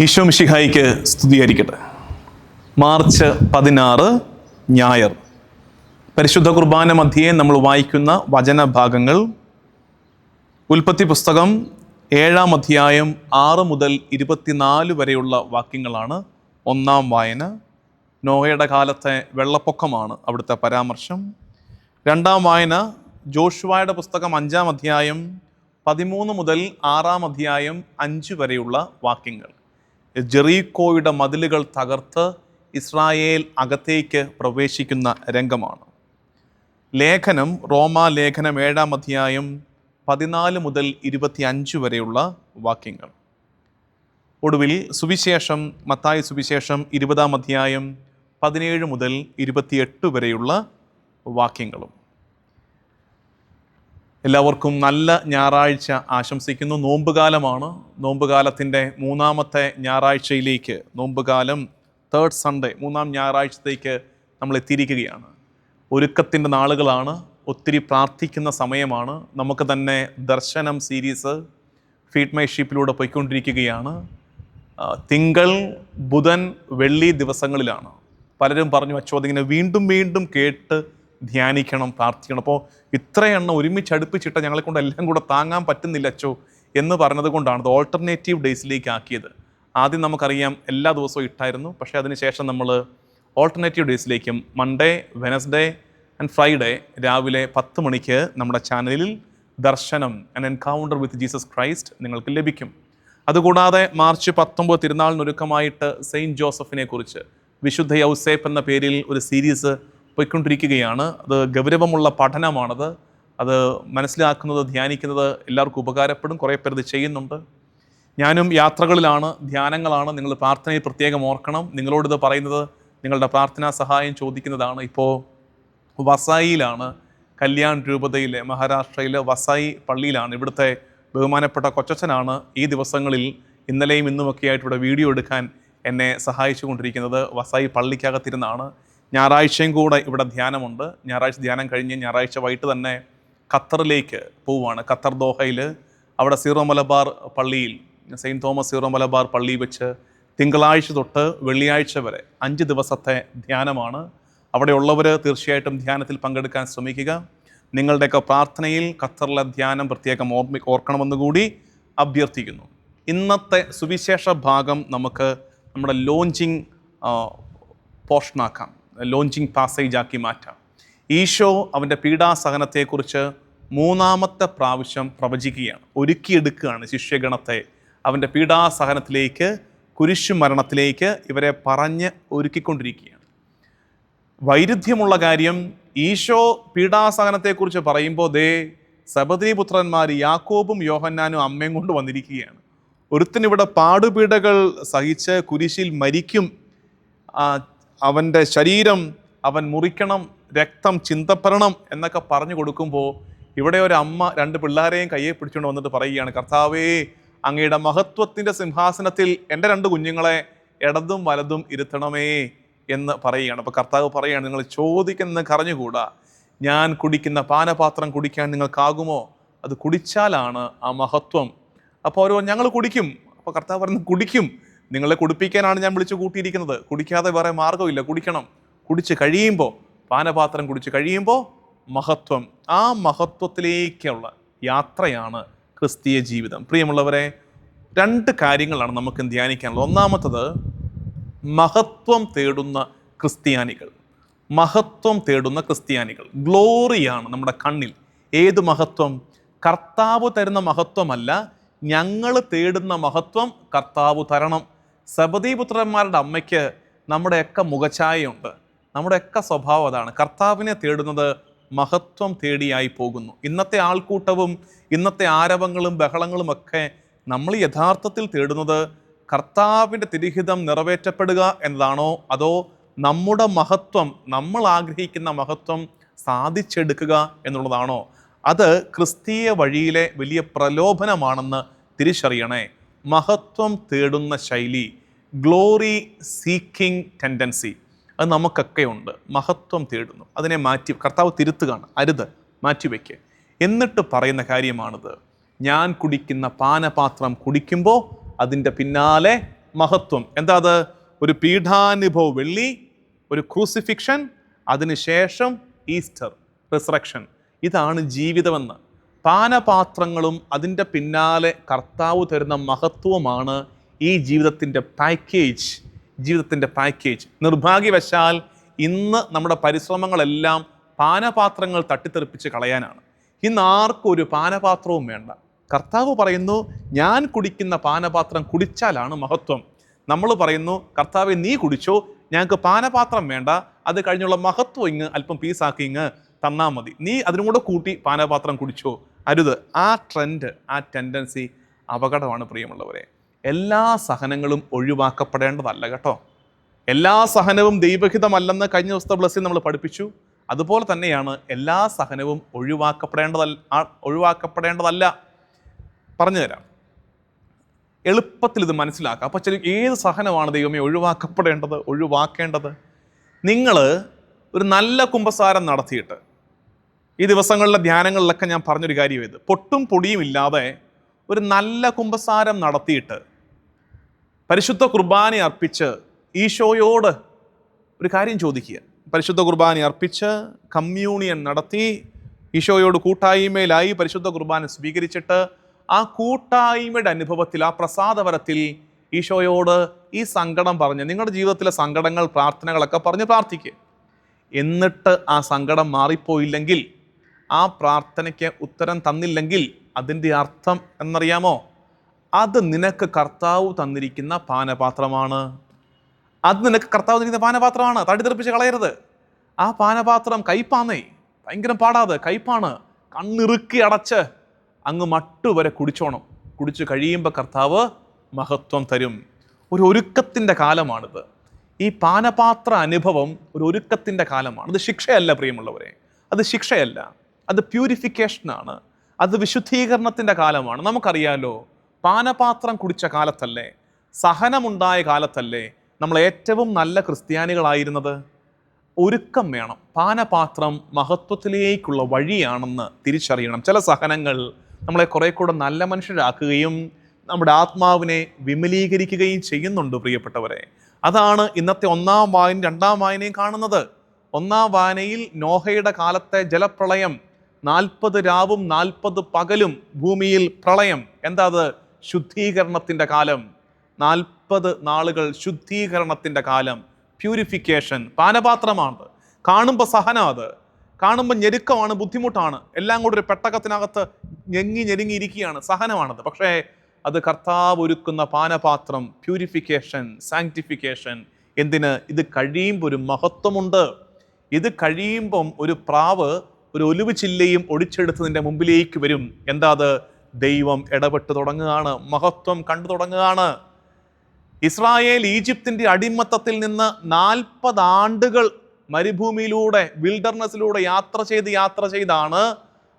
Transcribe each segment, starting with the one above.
ഈശോ മിഷിഹായിക്ക് സ്തുതിയായിരിക്കട്ടെ. മാർച്ച് പതിനാറ് ഞായർ. പരിശുദ്ധ കുർബാന മധ്യേ നമ്മൾ വായിക്കുന്ന വചനഭാഗങ്ങൾ. ഉൽപ്പത്തി പുസ്തകം ഏഴാം അധ്യായം ആറ് മുതൽ ഇരുപത്തിനാല് വരെയുള്ള വാക്യങ്ങളാണ്. ഒന്നാം വായന നോഹയുടെ കാലത്തെ വെള്ളപ്പൊക്കമാണ് അവിടുത്തെ പരാമർശം. രണ്ടാം വായന ജോഷുവായുടെ പുസ്തകം അഞ്ചാം അധ്യായം പതിമൂന്ന് മുതൽ ആറാം അധ്യായം അഞ്ച് വരെയുള്ള വാക്യങ്ങൾ. ജെറീക്കോയുടെ മതിലുകൾ തകർത്ത് ഇസ്രായേൽ അകത്തേക്ക് പ്രവേശിക്കുന്ന രംഗമാണ്. ലേഖനം റോമാ ലേഖനം ഏഴാം അധ്യായം പതിനാല് മുതൽ ഇരുപത്തി അഞ്ച് വരെയുള്ള വാക്യങ്ങൾ. ഒടുവിൽ സുവിശേഷം മത്തായ സുവിശേഷം ഇരുപതാം അധ്യായം പതിനേഴ് മുതൽ ഇരുപത്തിയെട്ട് വരെയുള്ള വാക്യങ്ങളും. എല്ലാവർക്കും നല്ല ഞായറാഴ്ച ആശംസിക്കുന്നു. നോമ്പുകാലമാണ്. നോമ്പുകാലത്തിന്റെ മൂന്നാമത്തെ ഞായറാഴ്ചയിലേക്ക് നോമ്പുകാലം തേർഡ് സൺഡേ മൂന്നാം ഞായറാഴ്ചത്തേക്ക് നമ്മൾ എത്തിയിരിക്കുകയാണ്. ഒരുക്കത്തിന്റെ നാളുകളാണ്. ഒത്തിരി പ്രാർത്ഥിക്കുന്ന സമയമാണ്. നമുക്ക് തന്നെ ദർശനം സീരീസ് ഫീഡ് മൈ ഷീപ്പിലൂടെ പോയിക്കൊണ്ടിരിക്കുകയാണ്. തിങ്കൾ ബുധൻ വെള്ളി ദിവസങ്ങളിലാണ്. പലരും പറഞ്ഞു അച്ചോ അതിങ്ങനെ വീണ്ടും വീണ്ടും കേട്ട് ധ്യാനിക്കണം പ്രാർത്ഥിക്കണം. അപ്പോൾ ഇത്ര എണ്ണം ഒരുമിച്ച് അടുപ്പിച്ചിട്ട് ഞങ്ങളെ കൊണ്ട് എല്ലാം കൂടെ താങ്ങാൻ പറ്റുന്നില്ല അച്ചോ എന്ന് പറഞ്ഞത് കൊണ്ടാണ് ഓൾട്ടർനേറ്റീവ് ഡേയ്സിലേക്ക് ആക്കിയത്. ആദ്യം നമുക്കറിയാം എല്ലാ ദിവസവും ഇട്ടായിരുന്നു. പക്ഷേ അതിനുശേഷം നമ്മൾ ഓൾട്ടർനേറ്റീവ് ഡേയ്സിലേക്കും മൺഡേ വെനസ്ഡേ ആൻഡ് ഫ്രൈഡേ രാവിലെ പത്ത് മണിക്ക് നമ്മുടെ ചാനലിൽ Darshanam and encounter with Jesus Christ നിങ്ങൾക്ക് ലഭിക്കും. അതുകൂടാതെ മാർച്ച് പത്തൊമ്പത് തിരുനാളിനൊരുക്കമായിട്ട് സെയിന്റ് ജോസഫിനെ കുറിച്ച് വിശുദ്ധ യൗസേപ്പ് എന്ന പേരിൽ ഒരു സീരീസ് പോയിക്കൊണ്ടിരിക്കുകയാണ്. അത് ഗൗരവമുള്ള പഠനമാണത്. അത് മനസ്സിലാക്കുന്നത് ധ്യാനിക്കുന്നത് എല്ലാവർക്കും ഉപകാരപ്പെടും. കുറേ പേർ ഇത് ചെയ്യുന്നുണ്ട്. ഞാനും യാത്രകളിലാണ് ധ്യാനങ്ങളാണ്. നിങ്ങൾ പ്രാർത്ഥനയിൽ പ്രത്യേകം ഓർക്കണം. നിങ്ങളോടിത് പറയുന്നത് നിങ്ങളുടെ പ്രാർത്ഥനാ സഹായം ചോദിക്കുന്നതാണ്. ഇപ്പോൾ വസായിയിലാണ് കല്യാൺ രൂപതയിലെ മഹാരാഷ്ട്രയിലെ വസായി പള്ളിയിലാണ്. ഇവിടുത്തെ ബഹുമാനപ്പെട്ട കൊച്ചച്ഛനാണ് ഈ ദിവസങ്ങളിൽ ഇന്നലെയും ഇന്നുമൊക്കെയായിട്ട് ഇവിടെ വീഡിയോ എടുക്കാൻ എന്നെ സഹായിച്ചു കൊണ്ടിരിക്കുന്നത് വസായി പള്ളിക്കകത്തിരുന്നാണ്. ഞായറാഴ്ചയും കൂടെ ഇവിടെ ധ്യാനമുണ്ട്. ഞായറാഴ്ച ധ്യാനം കഴിഞ്ഞ് ഞായറാഴ്ച വൈകിട്ട് തന്നെ ഖത്തറിലേക്ക് പോവുകയാണ്. ഖത്തർ ദോഹയിൽ അവിടെ സീറോ മലബാർ പള്ളിയിൽ സെയിന്റ് തോമസ് സീറോ മലബാർ പള്ളി വെച്ച് തിങ്കളാഴ്ച തൊട്ട് വെള്ളിയാഴ്ച വരെ അഞ്ച് ദിവസത്തെ ധ്യാനമാണ്. അവിടെയുള്ളവർ തീർച്ചയായിട്ടും ധ്യാനത്തിൽ പങ്കെടുക്കാൻ ശ്രമിക്കുക. നിങ്ങളുടെയൊക്കെ പ്രാർത്ഥനയിൽ ഖത്തറിലെ ധ്യാനം പ്രത്യേകം ഓർമ്മി ഓർക്കണമെന്ന് കൂടി അഭ്യർത്ഥിക്കുന്നു. ഇന്നത്തെ സുവിശേഷ ഭാഗം നമുക്ക് നമ്മുടെ ലോഞ്ചിങ് പോർഷനാക്കാം ലോഞ്ചിങ് പാസേജ് ആക്കി മാറ്റാം. ഈശോ അവന്റെ പീഡാസഹനത്തെക്കുറിച്ച് മൂന്നാമത്തെ പ്രാവശ്യം പ്രവചിക്കുകയാണ്. ഒരുക്കിയെടുക്കുകയാണ് ശിഷ്യഗണത്തെ. അവന്റെ പീഡാസഹനത്തിലേക്ക് കുരിശു മരണത്തിലേക്ക് ഇവരെ പറഞ്ഞ് ഒരുക്കിക്കൊണ്ടിരിക്കുകയാണ്. വൈരുദ്ധ്യമുള്ള കാര്യം ഈശോ പീഡാസഹനത്തെക്കുറിച്ച് പറയുമ്പോൾ ദേ സബദീപുത്രന്മാർ യാക്കോബും യോഹന്നാനും അമ്മയും കൊണ്ട് വന്നിരിക്കുകയാണ്. ഒരുത്തനിവിടെ പാടുപീഡകൾ സഹിച്ച് കുരിശിൽ മരിക്കും. അവന്റെ ശരീരം അവൻ മുറിക്കണം രക്തം ചിന്തപ്പെടണം എന്നൊക്കെ പറഞ്ഞു കൊടുക്കുമ്പോൾ ഇവിടെ ഒരു അമ്മ രണ്ട് പിള്ളേരെയും കയ്യെ പിടിച്ചുകൊണ്ട് വന്നിട്ട് പറയുകയാണ് കർത്താവേ അങ്ങയുടെ മഹത്വത്തിന്റെ സിംഹാസനത്തിൽ എന്റെ രണ്ട് കുഞ്ഞുങ്ങളെ ഇടതും വലതും ഇരുത്തണമേ എന്ന് പറയുകയാണ്. അപ്പോൾ കർത്താവ് പറയുകയാണ് നിങ്ങൾ ചോദിക്കുന്ന കറഞ്ഞുകൂടാ ഞാൻ കുടിക്കുന്ന പാനപാത്രം കുടിക്കാൻ നിങ്ങൾക്കാകുമോ? അത് കുടിച്ചാലാണ് ആ മഹത്വം. അപ്പോൾ ഓരോ ഞങ്ങൾ കുടിക്കും. അപ്പോൾ കർത്താവ് പറയുന്നത് കുടിക്കും. നിങ്ങളെ കുടിപ്പിക്കാനാണ് ഞാൻ വിളിച്ചു കൂട്ടിയിരിക്കുന്നത്. കുടിക്കാതെ വേറെ മാർഗമില്ല. കുടിക്കണം. കുടിച്ച് കഴിയുമ്പോൾ പാനപാത്രം കുടിച്ച് കഴിയുമ്പോൾ മഹത്വം. ആ മഹത്വത്തിലേക്കുള്ള യാത്രയാണ് ക്രിസ്തീയ ജീവിതം. പ്രിയമുള്ളവരെ രണ്ട് കാര്യങ്ങളാണ് നമുക്ക് ധ്യാനിക്കാനുള്ളത്. ഒന്നാമത്തത് മഹത്വം തേടുന്ന ക്രിസ്ത്യാനികൾ. മഹത്വം തേടുന്ന ക്രിസ്ത്യാനികൾ. ഗ്ലോറിയാണ് നമ്മുടെ കണ്ണിൽ. ഏത് മഹത്വം? കർത്താവ് തരുന്ന മഹത്വമല്ല ഞങ്ങൾ തേടുന്ന മഹത്വം കർത്താവ് തരണം. സബദീപുത്രന്മാരുടെ അമ്മയ്ക്ക് നമ്മുടെയൊക്കെ മുഖഛായയുണ്ട് നമ്മുടെയൊക്കെ സ്വഭാവം അതാണ്. കർത്താവിനെ തേടുന്നത് മഹത്വം തേടിയായി പോകുന്നു. ഇന്നത്തെ ആൾക്കൂട്ടവും ഇന്നത്തെ ആരവങ്ങളും ബഹളങ്ങളും ഒക്കെ നമ്മൾ യഥാർത്ഥത്തിൽ തേടുന്നത് കർത്താവിന്റെ തിരിഹിതം നിറവേറ്റപ്പെടുക എന്നതാണോ? അതോ നമ്മുടെ മഹത്വം നമ്മൾ ആഗ്രഹിക്കുന്ന മഹത്വം സാധിച്ചെടുക്കുക എന്നുള്ളതാണോ? അത് ക്രിസ്തീയ വഴിയിലെ വലിയ പ്രലോഭനമാണെന്ന് തിരിച്ചറിയണേ. മഹത്വം തേടുന്ന ശൈലി ഗ്ലോറി സീക്കിംഗ് ടെൻഡൻസി അത് നമുക്കൊക്കെ ഉണ്ട്. മഹത്വം തേടുന്നു. അതിനെ മാറ്റി കർത്താവ് തിരുത്തുകയാണ്. അരുത് മാറ്റിവെക്ക്. എന്നിട്ട് പറയുന്ന കാര്യമാണിത്. ഞാൻ കുടിക്കുന്ന പാനപാത്രം കുടിക്കുമ്പോൾ അതിന്റെ പിന്നാലെ മഹത്വം. എന്താ അത്? ഒരു പീഠാനുഭവ വെള്ളി ഒരു ക്രൂസിഫിക്ഷൻ അതിനുശേഷം ഈസ്റ്റർ റിസറക്ഷൻ. ഇതാണ് ജീവിതമെന്ന്. പാനപാത്രങ്ങളും അതിന്റെ പിന്നാലെ കർത്താവ് തരുന്ന മഹത്വമാണ് ഈ ജീവിതത്തിന്റെ പാക്കേജ് ജീവിതത്തിന്റെ പാക്കേജ് നിർഭാഗ്യവശാൽ ഇന്ന് നമ്മുടെ പരിശ്രമങ്ങളെല്ലാം പാനപാത്രങ്ങൾ തട്ടിത്തെറിപ്പിച്ച് കളയാനാണ്. ഇന്ന് ആർക്കും ഒരു പാനപാത്രവും വേണ്ട. കർത്താവ് പറയുന്നു ഞാൻ കുടിക്കുന്ന പാനപാത്രം കുടിച്ചാലാണ് മഹത്വം. നമ്മൾ പറയുന്നു കർത്താവെ നീ കുടിച്ചോ. ഞങ്ങൾക്ക് പാനപാത്രം വേണ്ട. അത് കഴിഞ്ഞുള്ള മഹത്വം ഇങ്ങ് അല്പം പീസാക്കി ഇങ്ങ് തന്നാൽ മതി. നീ അതിനും കൂടെ കൂട്ടി പാനപാത്രം കുടിച്ചോ. അരുത്. ആ ട്രെൻഡ് ആ ടെൻഡൻസി അപകടമാണ് പ്രിയമുള്ളവരെ. എല്ലാ സഹനങ്ങളും ഒഴിവാക്കപ്പെടേണ്ടതല്ല കേട്ടോ. എല്ലാ സഹനവും ദൈവഹിതമല്ലെന്ന് കഴിഞ്ഞ ദിവസത്തെ ബ്ലസ്സിൽ നമ്മൾ പഠിപ്പിച്ചു. അതുപോലെ തന്നെയാണ് എല്ലാ സഹനവും ഒഴിവാക്കപ്പെടേണ്ടതല്ല ഒഴിവാക്കപ്പെടേണ്ടതല്ല. പറഞ്ഞു തരാം. എളുപ്പത്തിൽ ഇത് മനസ്സിലാക്കാം. അപ്പോൾ ചില ഏത് സഹനമാണ് ദൈവമേ ഒഴിവാക്കപ്പെടേണ്ടത് ഒഴിവാക്കേണ്ടത്? നിങ്ങൾ ഒരു നല്ല കുമ്പസാരം നടത്തിയിട്ട് ഈ ദിവസങ്ങളിലെ ധ്യാനങ്ങളിലൊക്കെ ഞാൻ പറഞ്ഞൊരു കാര്യം ഇത്. പൊട്ടും പൊടിയും ഇല്ലാതെ ഒരു നല്ല കുമ്പസാരം നടത്തിയിട്ട് പരിശുദ്ധ കുർബാന അർപ്പിച്ച് ഈശോയോട് ഒരു കാര്യം ചോദിക്കുക. പരിശുദ്ധ കുർബാന അർപ്പിച്ച് കമ്മ്യൂണിയൻ നടത്തി ഈശോയോട് കൂട്ടായ്മയിലായി പരിശുദ്ധ കുർബാന സ്വീകരിച്ചിട്ട് ആ കൂട്ടായ്മയുടെ അനുഭവത്തിൽ ആ പ്രസാദപരത്തിൽ ഈശോയോട് ഈ സങ്കടം പറഞ്ഞ് നിങ്ങളുടെ ജീവിതത്തിലെ സങ്കടങ്ങൾ പ്രാർത്ഥനകളൊക്കെ പറഞ്ഞ് പ്രാർത്ഥിക്കുക എന്നിട്ട് ആ സങ്കടം മാറിപ്പോയില്ലെങ്കിൽ ആ പ്രാർത്ഥനയ്ക്ക് ഉത്തരം തന്നില്ലെങ്കിൽ അതിന്റെ അർത്ഥം എന്നറിയാമോ? അത് നിനക്ക് കർത്താവ് തന്നിരിക്കുന്ന പാനപാത്രമാണ്. അത് നിനക്ക് കർത്താവ് തന്നിരിക്കുന്ന പാനപാത്രമാണ്. തടി തെറിപ്പിച്ച് കളയരുത്. ആ പാനപാത്രം കയ്പാന്നേ. ഭയങ്കര പാടാതെ. കയ്പാണ്. കണ്ണിറുക്കി അടച്ച് അങ്ങ് മട്ടു വരെ കുടിച്ചോണം. കുടിച്ചു കഴിയുമ്പോൾ കർത്താവ് മഹത്വം തരും. ഒരു ഒരുക്കത്തിന്റെ കാലമാണിത്. ഈ പാനപാത്ര അനുഭവം ഒരു ഒരുക്കത്തിന്റെ കാലമാണ്. അത് ശിക്ഷയല്ല പ്രിയമുള്ളവരെ. അത് ശിക്ഷയല്ല. അത് പ്യൂരിഫിക്കേഷനാണ്. അത് വിശുദ്ധീകരണത്തിന്റെ കാലമാണ്. നമുക്കറിയാലോ പാനപാത്രം കുടിച്ച കാലത്തല്ലേ സഹനമുണ്ടായ കാലത്തല്ലേ നമ്മൾ ഏറ്റവും നല്ല ക്രിസ്ത്യാനികളായിരുന്നത്? ഒരുക്കം വേണം. പാനപാത്രം മഹത്വത്തിലേക്കുള്ള വഴിയാണെന്ന് തിരിച്ചറിയണം. ചില സഹനങ്ങൾ നമ്മളെ കുറെ കൂടെ നല്ല മനുഷ്യരാക്കുകയും നമ്മുടെ ആത്മാവിനെ വിമലീകരിക്കുകയും ചെയ്യുന്നുണ്ട് പ്രിയപ്പെട്ടവരെ. അതാണ് ഇന്നത്തെ ഒന്നാം വായന രണ്ടാം വായനയും കാണുന്നത്. ഒന്നാം വായനയിൽ നോഹയുടെ കാലത്തെ ജലപ്രളയം നാൽപ്പത് രാവും നാൽപ്പത് പകലും ഭൂമിയിൽ പ്രളയം. എന്താ അത്? ശുദ്ധീകരണത്തിന്റെ കാലം. നാൽപ്പത് നാളുകൾ ശുദ്ധീകരണത്തിന്റെ കാലം. പ്യൂരിഫിക്കേഷൻ. പാനപാത്രമാണ്. കാണുമ്പോൾ സഹനം അത്. കാണുമ്പോൾ ഞെരുക്കമാണ് ബുദ്ധിമുട്ടാണ്. എല്ലാം കൂടി ഒരു പെട്ടകത്തിനകത്ത് ഞെങ്ങി ഞെരുങ്ങിയിരിക്കുകയാണ് സഹനമാണത്. പക്ഷേ അത് കർത്താവ് ഒരുക്കുന്ന പാനപാത്രം പ്യൂരിഫിക്കേഷൻ സാങ്ക്ടിഫിക്കേഷൻ. എന്തിന്? ഇത് കഴിയുമ്പോൾ ഒരു മഹത്വമുണ്ട്. ഇത് കഴിയുമ്പം ഒരു പ്രാവ് ഒരു ഒലിവ് ചില്ലയും ഒടിച്ചെടുത്ത് നിന്റെ മുമ്പിലേക്ക് വരും. എന്താ അത്? ദൈവം ഇടപെട്ട് തുടങ്ങുകയാണ്. മഹത്വം കണ്ടു തുടങ്ങുകയാണ്. ഇസ്രായേൽ ഈജിപ്തിന്റെ അടിമത്തത്തിൽ നിന്ന് നാൽപ്പത് ആണ്ടുകൾ മരുഭൂമിയിലൂടെ വിൽഡർനെസ്സിലൂടെ യാത്ര ചെയ്ത് യാത്ര ചെയ്താണ്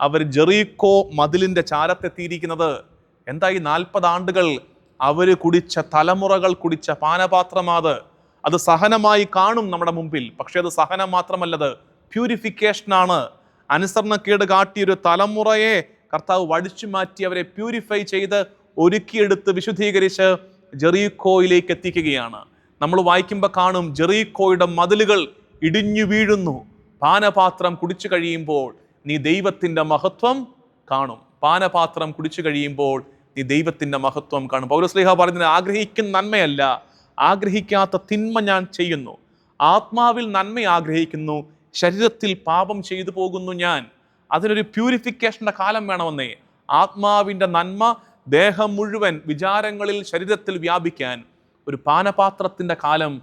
അവർ ജെറീക്കോ മതിലിന്റെ ചാരത്തെത്തിയിരിക്കുന്നത്. എന്താ ഈ നാൽപ്പത് അവർ കുടിച്ച തലമുറകൾ കുടിച്ച പാനപാത്രമാത് അത്. സഹനമായി കാണും നമ്മുടെ മുമ്പിൽ. പക്ഷേ അത് സഹനം മാത്രമല്ലത് പ്യൂരിഫിക്കേഷനാണ് അനുസരണക്കേട് കാട്ടിയൊരു തലമുറയെ കർത്താവ് വടിച്ചു മാറ്റി അവരെ പ്യൂരിഫൈ ചെയ്ത് ഒരുക്കിയെടുത്ത് വിശുദ്ധീകരിച്ച് ജെറീക്കോയിലേക്ക് എത്തിക്കുകയാണ്. നമ്മൾ വായിക്കുമ്പോൾ കാണും ജെറീക്കോയുടെ മതിലുകൾ ഇടിഞ്ഞു വീഴുന്നു. പാനപാത്രം കുടിച്ചു കഴിയുമ്പോൾ നീ ദൈവത്തിന്റെ മഹത്വം കാണും. പാനപാത്രം കുടിച്ചു കഴിയുമ്പോൾ നീ ദൈവത്തിന്റെ മഹത്വം കാണും. പൗരസ്ലിഹ പറഞ്ഞത് ആഗ്രഹിക്കുന്ന നന്മയല്ല ആഗ്രഹിക്കാത്ത തിന്മ ഞാൻ ചെയ്യുന്നു. ആത്മാവിൽ നന്മ ആഗ്രഹിക്കുന്നു ശരീരത്തിൽ പാപം ചെയ്തു പോകുന്നു ഞാൻ. അതിനൊരു പ്യൂരിഫിക്കേഷന്റെ കാലം വേണമെന്നേ. ആത്മാവിന്റെ നന്മ ദേഹം മുഴുവൻ വിചാരങ്ങളിൽ ശരീരത്തിൽ വ്യാപിക്കാൻ ഒരു പാനപാത്രത്തിന്റെ കാലം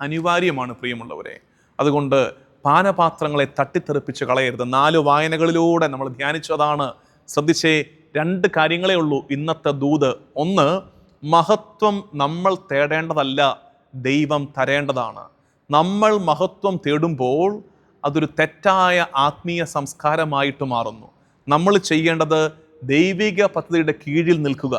അനിവാര്യമാണ് പ്രിയമുള്ളവരെ. അതുകൊണ്ട് പാനപാത്രങ്ങളെ തട്ടിത്തെറിപ്പിച്ച് കളയരുത്. നാല് വായനകളിലൂടെ നമ്മൾ ധ്യാനിച്ചതാണ്. ശ്രദ്ധിച്ചേ രണ്ട് കാര്യങ്ങളേ ഉള്ളൂ ഇന്നത്തെ ദൂത്. ഒന്ന് മഹത്വം നമ്മൾ തേടേണ്ടതല്ല ദൈവം തരേണ്ടതാണ്. നമ്മൾ മഹത്വം തേടുമ്പോൾ അതൊരു തെറ്റായ ആത്മീയ സംസ്കാരമായിട്ട് മാറുന്നു. നമ്മൾ ചെയ്യേണ്ടത് ദൈവിക പദ്ധതിയുടെ കീഴിൽ നിൽക്കുക.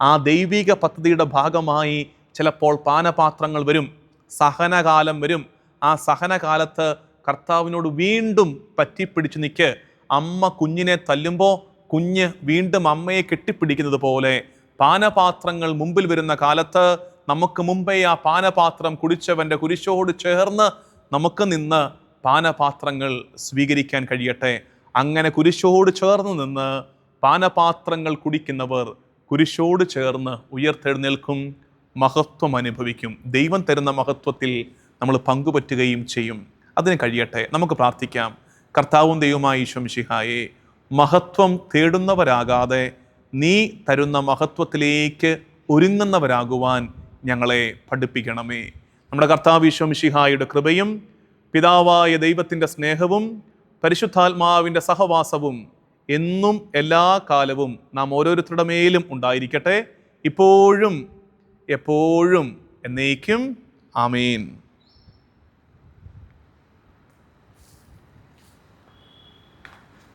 ആ ദൈവിക പദ്ധതിയുടെ ഭാഗമായി ചിലപ്പോൾ പാനപാത്രങ്ങൾ വരും സഹനകാലം വരും. ആ സഹനകാലത്ത് കർത്താവിനോട് വീണ്ടും പറ്റിപ്പിടിച്ച് നിൽക്ക്. അമ്മ കുഞ്ഞിനെ തല്ലുമ്പോൾ കുഞ്ഞ് വീണ്ടും അമ്മയെ കെട്ടിപ്പിടിക്കുന്നത് പോലെ പാനപാത്രങ്ങൾ മുമ്പിൽ വരുന്ന കാലത്ത് നമുക്ക് മുമ്പേ ആ പാനപാത്രം കുടിച്ചവന്റെ കുരിശോട് ചേർന്ന് നമുക്ക് നിന്ന് പാനപാത്രങ്ങൾ സ്വീകരിക്കാൻ കഴിയട്ടെ. അങ്ങനെ കുരിശോട് ചേർന്ന് നിന്ന് പാനപാത്രങ്ങൾ കുടിക്കുന്നവർ കുരിശോട് ചേർന്ന് ഉയർത്തെഴുന്നേൽക്കും മഹത്വം അനുഭവിക്കും. ദൈവം തരുന്ന മഹത്വത്തിൽ നമ്മൾ പങ്കുപറ്റുകയും ചെയ്യും. അതിന് കഴിയട്ടെ. നമുക്ക് പ്രാർത്ഥിക്കാം. കർത്താവും ദൈവമായി ശംഷിഹായെ മഹത്വം തേടുന്നവരാകാതെ നീ തരുന്ന മഹത്വത്തിലേക്ക് ഒരുങ്ങുന്നവരാകുവാൻ ഞങ്ങളെ പഠിപ്പിക്കണമേ. നമ്മുടെ കർത്താവ് ശംഷിഹായുടെ കൃപയും പിതാവായ ദൈവത്തിന്റെ സ്നേഹവും പരിശുദ്ധാത്മാവിന്റെ സഹവാസവും എന്നും എല്ലാ കാലവും നാം ഓരോരുത്തരുടെ മേലും ഉണ്ടായിരിക്കട്ടെ. ഇപ്പോഴും എപ്പോഴും എന്നേക്കും. ആമേൻ.